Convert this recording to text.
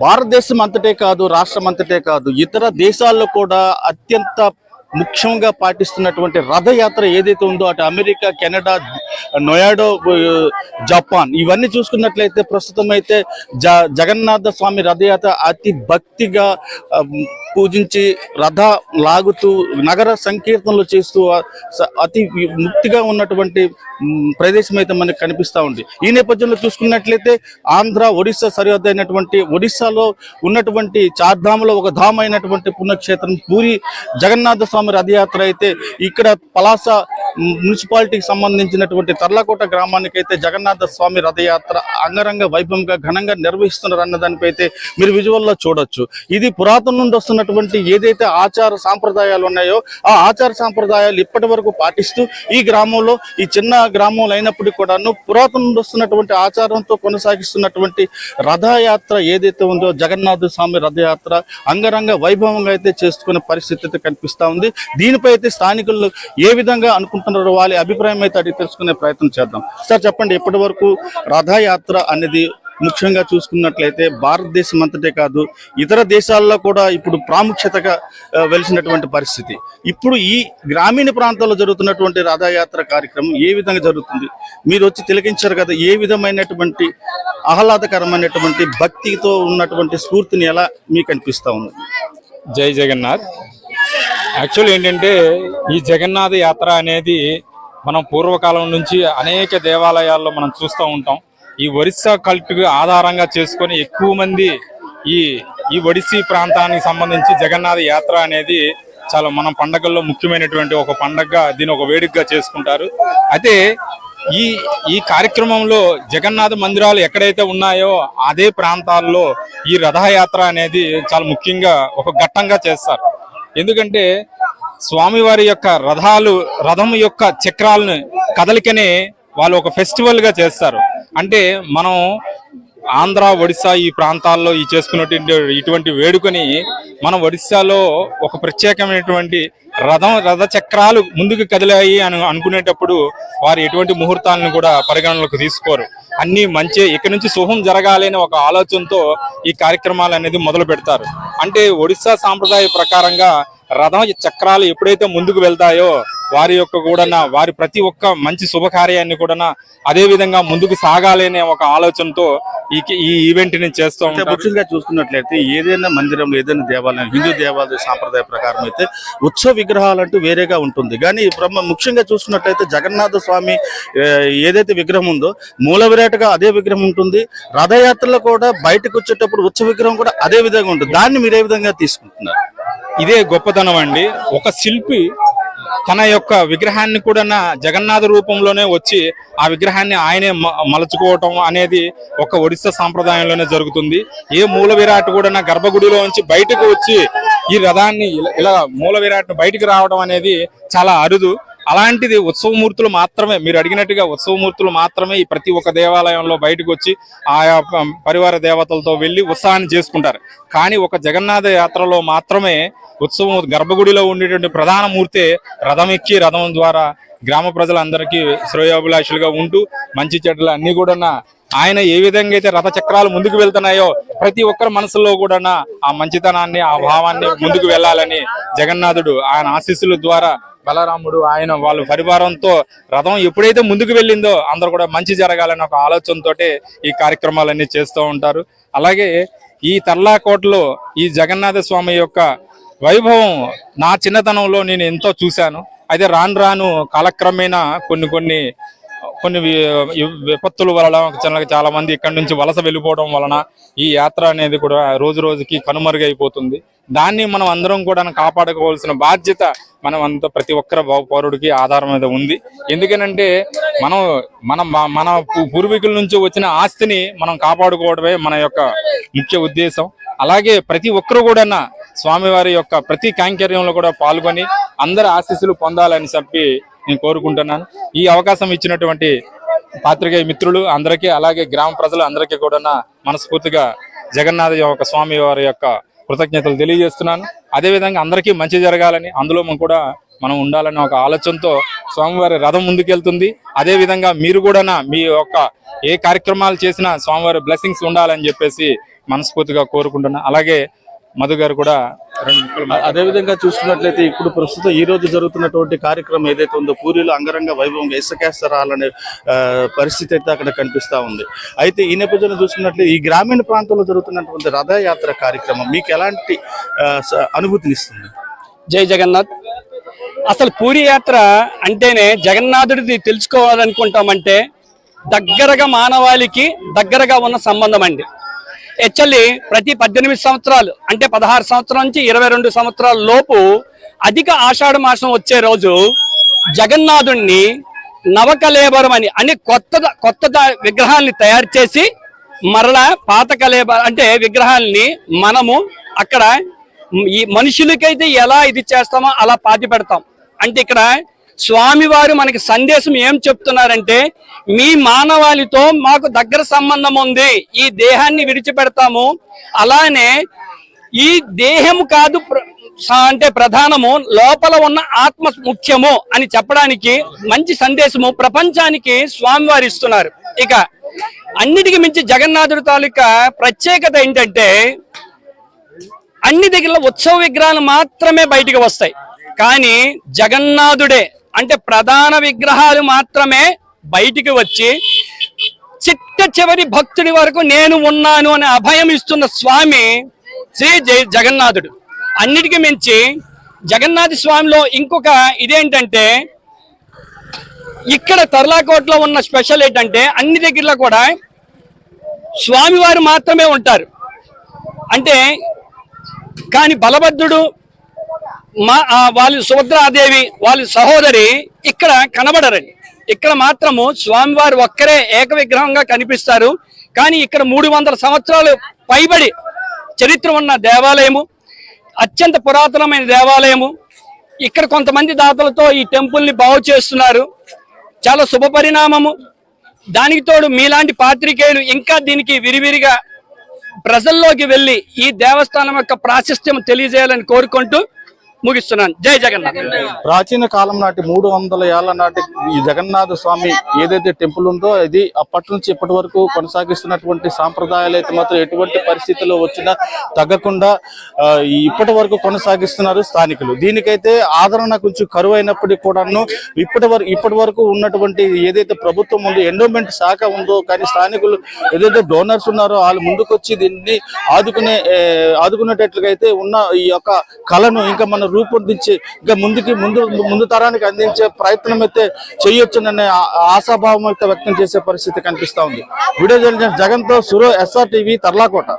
భారతదేశం అంతటే కాదు రాష్ట్రం అంతటే కాదు ఇతర దేశాల్లో కూడా అత్యంత ముఖ్యంగా పాటిస్తున్నటువంటి రథయాత్ర ఏదైతే ఉందో అటు అమెరికా కెనడా నొయాడో జపాన్ ఇవన్నీ చూసుకున్నట్లయితే ప్రస్తుతం అయితే జ జగన్నాథ స్వామి రథయాత్ర అతి భక్తిగా పూజించి రథ లాగుతూ నగర సంకీర్తనలు చేస్తూ అతి ముక్తిగా ఉన్నటువంటి ప్రదేశం అయితే మనకు కనిపిస్తా ఉంది. ఈ నేపథ్యంలో చూసుకున్నట్లయితే ఆంధ్ర ఒడిశా సరిహద్దు అయినటువంటి ఒడిశాలో ఉన్నటువంటి చార్ధాములో ఒక ధామ అయినటువంటి పుణ్యక్షేత్రం పూరి జగన్నాథ స్వామి రథయాత్ర అయితే ఇక్కడ పలాస మున్సిపాలిటీకి సంబంధించినటువంటి తర్లకోట గ్రామానికి అయితే జగన్నాథ స్వామి రథయాత్ర అంగరంగ వైభవంగా ఘనంగా నిర్వహిస్తున్నారన్న దానిపై అయితే మీరు విజువల్లో చూడొచ్చు. ఇది పురాతన నుండి వస్తున్నటువంటి ఏదైతే ఆచార సాంప్రదాయాలు ఉన్నాయో ఆ ఆచార సాంప్రదాయాలు ఇప్పటి వరకు పాటిస్తూ ఈ గ్రామంలో ఈ చిన్న గ్రామంలో అయినప్పటికీ కూడాను పురాతన వస్తున్నటువంటి ఆచారంతో కొనసాగిస్తున్నటువంటి రథయాత్ర ఏదైతే ఉందో జగన్నాథ స్వామి రథయాత్ర అంగరంగ వైభవంగా అయితే చేసుకునే పరిస్థితి అయితే కనిపిస్తూ ఉంది. దీనిపై అయితే స్థానికులు ఏ విధంగా అనుకుంటున్నారో వాళ్ళ అభిప్రాయం అయితే అడిగి తెలుసుకునే ప్రయత్నం చేద్దాం. సార్ చెప్పండి ఇప్పటి వరకు రథయాత్ర అనేది ముఖ్యంగా చూసుకున్నట్లయితే భారతదేశం అంతటే కాదు ఇతర దేశాల్లో కూడా ఇప్పుడు ప్రాముఖ్యతగా వెలిసినటువంటి పరిస్థితి. ఇప్పుడు ఈ గ్రామీణ ప్రాంతాల్లో జరుగుతున్నటువంటి రథయాత్ర కార్యక్రమం ఏ విధంగా జరుగుతుంది? మీరు వచ్చి తిలకించారు కదా ఏ విధమైనటువంటి ఆహ్లాదకరమైనటువంటి భక్తితో ఉన్నటువంటి స్ఫూర్తిని ఎలా మీకు అనిపిస్తా ఉంది? జై జగన్నాథ్. యాక్చువల్ ఏంటంటే ఈ జగన్నాథ యాత్ర అనేది మనం పూర్వకాలం నుంచి అనేక దేవాలయాల్లో మనం చూస్తూ ఉంటాం. ఈ ఒరిస్సా కల్ట్ ఆధారంగా చేసుకొని ఎక్కువ మంది ఈ ఈ ఒడిస్సీ ప్రాంతానికి సంబంధించి జగన్నాథ యాత్ర అనేది చాలా మన పండగల్లో ముఖ్యమైనటువంటి ఒక పండగగా దీని ఒక వేడుకగా చేసుకుంటారు. అయితే ఈ ఈ కార్యక్రమంలో జగన్నాథ మందిరాలు ఎక్కడైతే ఉన్నాయో అదే ప్రాంతాల్లో ఈ రథయాత్ర అనేది చాలా ముఖ్యంగా ఒక ఘట్టంగా చేస్తారు. ఎందుకంటే స్వామివారి యొక్క రథాలు రథం యొక్క చక్రాలను కదలికనే వాళ్ళు ఒక ఫెస్టివల్గా చేస్తారు. అంటే మనం ఆంధ్ర ఒడిశా ఈ ప్రాంతాల్లో ఈ చేసుకున్నటువంటి ఇటువంటి వేడుకని మన ఒడిశాలో ఒక ప్రత్యేకమైనటువంటి రథం రథ చక్రాలు ముందుకు కదిలాయి అని అనుకునేటప్పుడు వారు ఎటువంటి ముహూర్తాలను కూడా పరిగణలోకి తీసుకోరు. అన్ని మంచి ఇక్కడి నుంచి శుభం జరగాలి అనే ఒక ఆలోచనతో ఈ కార్యక్రమాలు అనేది మొదలు పెడతారు. అంటే ఒడిశా సాంప్రదాయ ప్రకారంగా రథం చక్రాలు ఎప్పుడైతే ముందుకు వెళ్తాయో వారి యొక్క కూడా వారి ప్రతి ఒక్క మంచి శుభకార్యాన్ని కూడా అదే విధంగా ముందుకు సాగాలి అనే ఒక ఆలోచనతో ఈ ఈ ఈవెంట్ని చేస్తూ ముఖ్యంగా చూసుకున్నట్లయితే ఏదైనా మందిరంలో ఏదైనా దేవాలయం హిందూ దేవాలయ సాంప్రదాయ ప్రకారం అయితే ఉత్సవ విగ్రహాలు అంటూ వేరేగా ఉంటుంది. కానీ ముఖ్యంగా చూసుకున్నట్లయితే జగన్నాథ స్వామి ఏదైతే విగ్రహం ఉందో మూల విరాట్గా అదే విగ్రహం ఉంటుంది. రథయాత్రలో కూడా బయటకు వచ్చేటప్పుడు ఉత్సవ విగ్రహం కూడా అదే విధంగా ఉంటుంది. దాన్ని మీరు ఏ విధంగా తీసుకుంటున్నారు? ఇదే గొప్పతనం అండి. ఒక శిల్పి తన యొక్క విగ్రహాన్ని కూడా నా జగన్నాథ రూపంలోనే వచ్చి ఆ విగ్రహాన్ని ఆయనే మ- మలుచుకోవటం అనేది ఒక ఒడిస్సా సాంప్రదాయంలోనే జరుగుతుంది. ఏ మూల విరాట్ కూడా నా గర్భగుడిలో నుంచి బయటకు వచ్చి ఈ రథాన్ని ఇలా- ఇలా మూల విరాట్ బయటికి రావడం అనేది చాలా అరుదు. అలాంటిది ఉత్సవమూర్తులు మాత్రమే మీరు అడిగినట్టుగా ఉత్సవమూర్తులు మాత్రమే ఈ ప్రతి ఒక్క దేవాలయంలో బయటకు వచ్చి ఆయా పరివార దేవతలతో వెళ్ళి ఉత్సాహాన్ని చేసుకుంటారు. కానీ ఒక జగన్నాథ యాత్రలో మాత్రమే ఉత్సవం గర్భగుడిలో ఉండేటువంటి ప్రధాన మూర్తి రథం ఎక్కి రథం ద్వారా గ్రామ ప్రజలందరికీ శ్రేయోభిలాషులుగా ఉంటూ మంచి చెడ్డలు అన్ని కూడా ఆయన ఏ విధంగా అయితే రథ చక్రాలు ముందుకు వెళ్తున్నాయో ప్రతి ఒక్కరి మనసులో కూడా ఆ మంచితనాన్ని ఆ భావాన్ని ముందుకు వెళ్ళాలని జగన్నాథుడు ఆయన ఆశీస్సుల ద్వారా బలరాముడు ఆయన వాళ్ళ పరివారంతో రథం ఎప్పుడైతే ముందుకు వెళ్ళిందో అందరు కూడా మంచి జరగాలని ఒక ఆలోచనతోటే ఈ కార్యక్రమాలన్నీ చేస్తూ ఉంటారు. అలాగే ఈ తర్లాకోటలో ఈ జగన్నాథ స్వామి యొక్క వైభవం నా చిన్నతనంలో నేను ఎంతో చూశాను. అయితే రాను రాను కాలక్రమేణా కొన్ని కొన్ని కొన్ని విపత్తులు విపత్తుల వలన చాలా చాలా మంది ఇక్కడ నుంచి వలస వెళ్ళిపోవడం వలన ఈ యాత్ర అనేది కూడా రోజు రోజుకి కనుమరుగైపోతుంది దాన్ని మనం అందరం కూడా కాపాడుకోవాల్సిన బాధ్యత మనం అంత ప్రతి ఒక్కరి పౌరుడికి ఆధారం మీద ఉంది. ఎందుకనంటే మనం మన మన పూర్వీకుల నుంచి వచ్చిన ఆస్తిని మనం కాపాడుకోవడమే మన యొక్క ముఖ్య ఉద్దేశం. అలాగే ప్రతి ఒక్కరు కూడా స్వామివారి యొక్క ప్రతి కాంకర్యంలో కూడా పాల్గొని అందరి ఆశీస్సులు పొందాలని చెప్పి నేను కోరుకుంటున్నాను. ఈ అవకాశం ఇచ్చినటువంటి పాత్రికేయ మిత్రులు అందరికీ అలాగే గ్రామ ప్రజలు అందరికీ కూడా మనస్ఫూర్తిగా జగన్నాథ యొక్క స్వామి వారి యొక్క కృతజ్ఞతలు తెలియజేస్తున్నాను. అదేవిధంగా అందరికీ మంచి జరగాలని అందులో కూడా మనం ఉండాలని ఒక ఆలోచనతో స్వామివారి రథం ముందుకెళ్తుంది. అదే విధంగా మీరు కూడా మీ యొక్క ఏ కార్యక్రమాలు చేసినా స్వామివారి బ్లెస్సింగ్స్ ఉండాలని చెప్పేసి మనస్ఫూర్తిగా కోరుకుంటున్నా. అలాగే మధు గారు కూడా అదేవిధంగా చూసుకున్నట్లయితే ఇప్పుడు ప్రస్తుతం ఈ రోజు జరుగుతున్నటువంటి కార్యక్రమం ఏదైతే ఉందో పూరిలో అంగరంగ వైభవంగా ఇసుకేస్తరాలనే పరిస్థితి అయితే అక్కడ కనిపిస్తా ఉంది. అయితే ఈ నేపథ్యంలో చూసుకున్నట్లయితే ఈ గ్రామీణ ప్రాంతంలో జరుగుతున్నటువంటి రథయాత్ర కార్యక్రమం మీకు ఎలాంటి అనుభూతినిస్తుంది జై జగన్నాథ్. అసలు పూరి యాత్ర అంటేనే జగన్నాథుడిది తెలుసుకోవాలనుకుంటామంటే దగ్గరగా మానవాళికి దగ్గరగా ఉన్న సంబంధం అండి. హెచ్ఎల్ఈ ప్రతి పద్దెనిమిది సంవత్సరాలు అంటే పదహారు సంవత్సరాల నుంచి ఇరవై రెండు సంవత్సరాల లోపు అధిక ఆషాఢ మాసం వచ్చే రోజు జగన్నాథుణ్ణి నవకలేబరం అని అని కొత్త కొత్త విగ్రహాన్ని తయారు చేసి మరలా పాత కలేబర అంటే విగ్రహాల్ని మనము అక్కడ ఈ మనుషులకైతే ఎలా ఇది చేస్తామో అలా పాతి పెడతాం అంటే ఇక్కడ స్వామివారు మనకి సందేశం ఏం చెప్తున్నారంటే మీ మానవాళితో మాకు దగ్గర సంబంధం ఉంది. ఈ దేహాన్ని విడిచిపెడతాము. అలానే ఈ దేహం కాదు ప్ర- స- అంటే ప్రధానము లోపల ఉన్న ఆత్మ ముఖ్యము అని చెప్పడానికి మంచి సందేశము ప్రపంచానికి స్వామివారు ఇస్తున్నారు. ఇక అన్నిటికి మించి జగన్నాథుడి తాలూకా ప్రత్యేకత ఏంటంటే అన్ని దగ్గర ఉత్సవ విగ్రహాలు మాత్రమే బయటికి వస్తాయి. కానీ జగన్నాథుడే అంటే ప్రధాన విగ్రహాలు మాత్రమే బయటికి వచ్చి చిట్ట చివరి భక్తుడి వరకు నేను ఉన్నాను అనే అభయం ఇస్తున్న స్వామి శ్రీ జగన్నాథుడు. అన్నిటికీ మించి జగన్నాథ స్వామిలో ఇంకొక ఇదేంటంటే ఇక్కడ తర్లాకోటలో ఉన్న స్పెషల్ ఏంటంటే అన్ని దగ్గరలో కూడా స్వామివారు మాత్రమే ఉంటారు. అంటే కానీ బలభద్రుడు మా వాళ్ళ సుభద్రాదేవి వాళ్ళ సహోదరి ఇక్కడ కనబడరండి. ఇక్కడ మాత్రము స్వామివారు ఒక్కరే ఏక విగ్రహంగా కనిపిస్తారు. కానీ ఇక్కడ మూడు వందల సంవత్సరాలు పైబడి చరిత్ర ఉన్న దేవాలయము అత్యంత పురాతనమైన దేవాలయము. ఇక్కడ కొంతమంది దాతలతో ఈ టెంపుల్ని బాగు చేస్తున్నారు. చాలా శుభ పరిణామము. దానికి తోడు మీలాంటి పాత్రికేయులు ఇంకా దీనికి విరివిరిగా ప్రజల్లోకి వెళ్ళి ఈ దేవస్థానం యొక్క ప్రాశస్త్యం తెలియజేయాలని కోరుకుంటూ ముగిస్తున్నాను. జై జగన్నాథ్. ప్రాచీన కాలం నాటి మూడు వందల ఏళ్ళ నాటి ఈ జగన్నాథ స్వామి ఏదైతే టెంపుల్ ఉందో ఇది అప్పటి నుంచి ఇప్పటి వరకు కొనసాగిస్తున్నటువంటి సాంప్రదాయాలు అయితే మాత్రం ఎటువంటి పరిస్థితుల్లో వచ్చినా తగ్గకుండా ఇప్పటి వరకు కొనసాగిస్తున్నారు స్థానికులు. దీనికైతే ఆదరణ కొంచెం కరువు అయినప్పటికీ కూడాను ఇప్పటి వరకు ఇప్పటి వరకు ఉన్నటువంటి ఏదైతే ప్రభుత్వం ఉందో ఎండోమెంట్ శాఖ ఉందో కానీ స్థానికులు ఏదైతే డోనర్స్ ఉన్నారో వాళ్ళు ముందుకొచ్చి దీన్ని ఆదుకునే ఆదుకునేటట్లుగా అయితే ఉన్న ఈ యొక్క కళను ఇంకా మనం రూపొందించి ఇంకా ముందుకి ముందు ముందు తరానికి అందించే ప్రయత్నం అయితే చేయొచ్చుననే ఆశాభావం అయితే వ్యక్తం చేసే పరిస్థితి కనిపిస్తా ఉంది. వీడియో జర్నలిస్ట్ జగన్తో సురో ఎస్ఆర్ టీవీ తర్లాకోట.